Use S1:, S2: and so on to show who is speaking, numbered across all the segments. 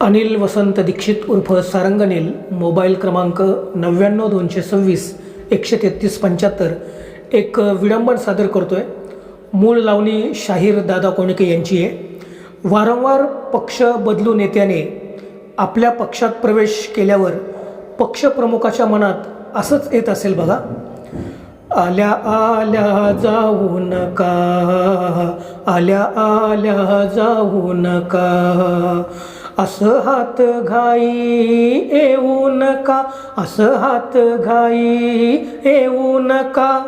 S1: अनिल वसंत दीक्षित उर्फ सारंगनील मोबाईल क्रमांक नव्याण्णव दोनशे सव्वीस एकशे तेहतीस पंच्याहत्तर एक विडंबन सादर करतोय. मूळ लावणी शाहीर दादा कोणके यांची आहे. वारंवार पक्ष बदलू नेत्याने आपल्या पक्षात प्रवेश केल्यावर पक्षप्रमुखाच्या मनात असंच येत असेल बघा. आल्या आल्या जाऊ नका आल्या आल्या जाऊ नका असं हात घाई येऊ नका असं हात घाई येऊ नका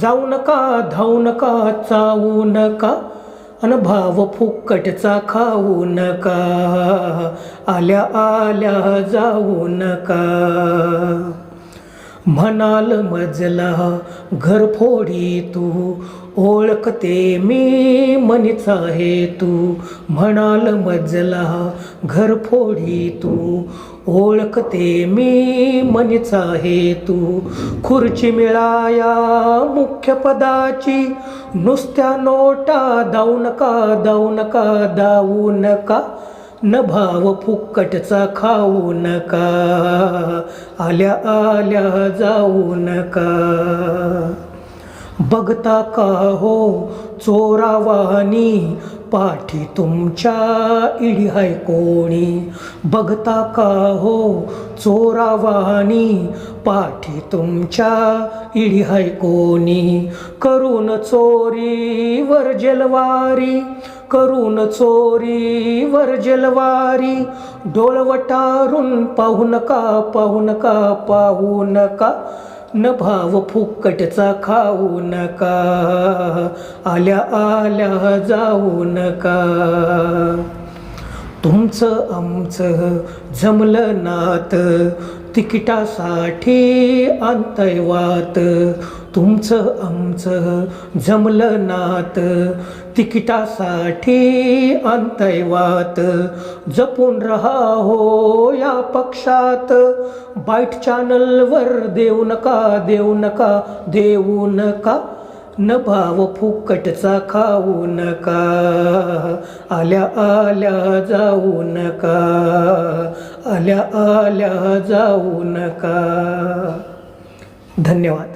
S1: जाऊ नका धावू नका चावू नका आणि भाव फुकटचा खाऊ नका आल्या आल्या जाऊ नका. म्हणाल मजला घरफोडी तू ओळखते मी मनीचा हे तू. म्हणाल मजला घरफोडी तू ओळखते मी मनीचा हे तू. खुर्ची मिळाया मुख्य पदाची नुसत्या नोटा दाऊ नका दाऊ नका दाऊ नका न भाव फुकटचा खाऊ नका. आल्या आल्या जाऊ नका. बघता का हो चोरावानी? पाठी तुमच्या इडी हाय कोणी? बघता का हो चोरावानी? पाठी तुमच्या इडी हाय कोणी? करून चोरी वर जलवारी. करून चोरी वर्जलवारी डोळवटारून पाहू नका पाहू नका पाहू नका. न भाव फुकटचा खाऊ नका आल्या आल्या जाऊ नका. तुमचं आमचं जमलं नात तिकिटासाठी अंतैवात तुमचं आमचं जमलं नात तिकिटासाठी अंतैवात जपून रहा हो या पक्षात बाईट चॅनलवर देऊ नका देऊ नका देऊ नका. न भाव फुकटचा खाऊ नका. आल्या आल्या जाऊ नका. आल्या आल्या जाऊ नका. धन्यवाद.